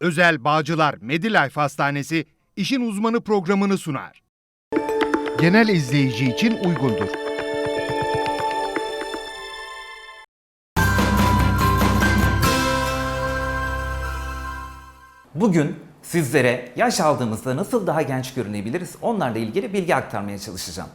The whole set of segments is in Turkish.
Özel Bağcılar Medilife Hastanesi işin uzmanı programını sunar. Genel izleyici için uygundur. Bugün sizlere yaş aldığımızda nasıl daha genç görünebiliriz onlarla ilgili bilgi aktarmaya çalışacağım.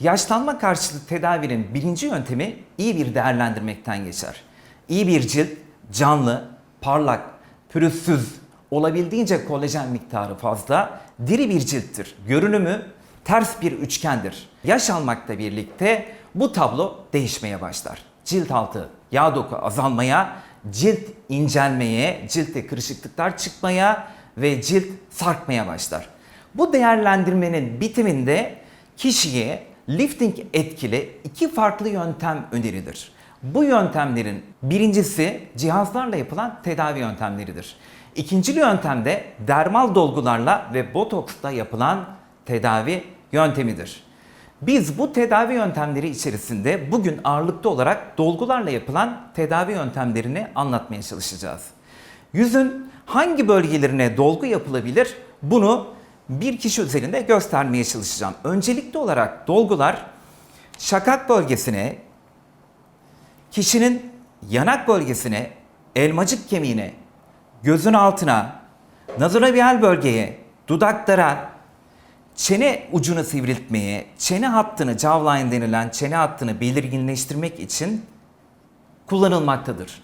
Yaşlanma karşıtı tedavinin birinci yöntemi iyi bir değerlendirmekten geçer. İyi bir cilt, canlı, parlak, pürüzsüz, olabildiğince kolajen miktarı fazla, diri bir cilttir. Görünümü ters bir üçgendir. Yaş almakla birlikte bu tablo değişmeye başlar. Cilt altı yağ doku azalmaya, cilt incelmeye, ciltte kırışıklıklar çıkmaya ve cilt sarkmaya başlar. Bu değerlendirmenin bitiminde kişiye lifting etkili iki farklı yöntem önerilir. Bu yöntemlerin birincisi cihazlarla yapılan tedavi yöntemleridir. İkincili yöntem de dermal dolgularla ve botoksla yapılan tedavi yöntemidir. Biz bu tedavi yöntemleri içerisinde bugün ağırlıklı olarak dolgularla yapılan tedavi yöntemlerini anlatmaya çalışacağız. Yüzün hangi bölgelerine dolgu yapılabilir? Bunu bir kişi üzerinde göstermeye çalışacağım. Öncelikli olarak dolgular şakak bölgesine, kişinin yanak bölgesine, elmacık kemiğine, gözün altına, nazolabial bölgeye, dudaklara, çene ucunu sivriltmeye, çene hattını, jawline denilen çene hattını belirginleştirmek için kullanılmaktadır.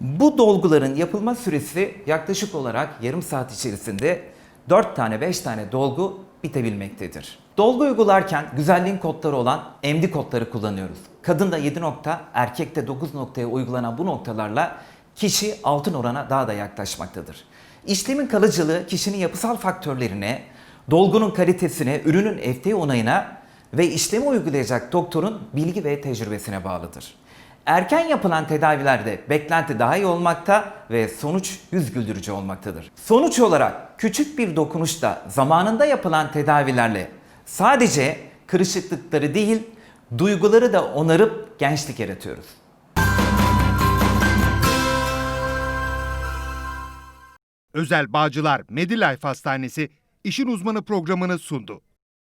Bu dolguların yapılma süresi yaklaşık olarak yarım saat içerisinde 4 tane 5 tane dolgu bitebilmektedir. Dolgu uygularken güzelliğin kodları olan MD kodları kullanıyoruz. Kadında 7 nokta, erkekte 9 noktaya uygulanan bu noktalarla kişi altın orana daha da yaklaşmaktadır. İşlemin kalıcılığı kişinin yapısal faktörlerine, dolgunun kalitesine, ürünün FDA onayına ve işlemi uygulayacak doktorun bilgi ve tecrübesine bağlıdır. Erken yapılan tedavilerde beklenti daha iyi olmakta ve sonuç yüz güldürücü olmaktadır. Sonuç olarak küçük bir dokunuşla zamanında yapılan tedavilerle sadece kırışıklıkları değil, duyguları da onarıp gençlik yaratıyoruz. Özel Bağcılar Medilife Hastanesi işin uzmanı programını sundu.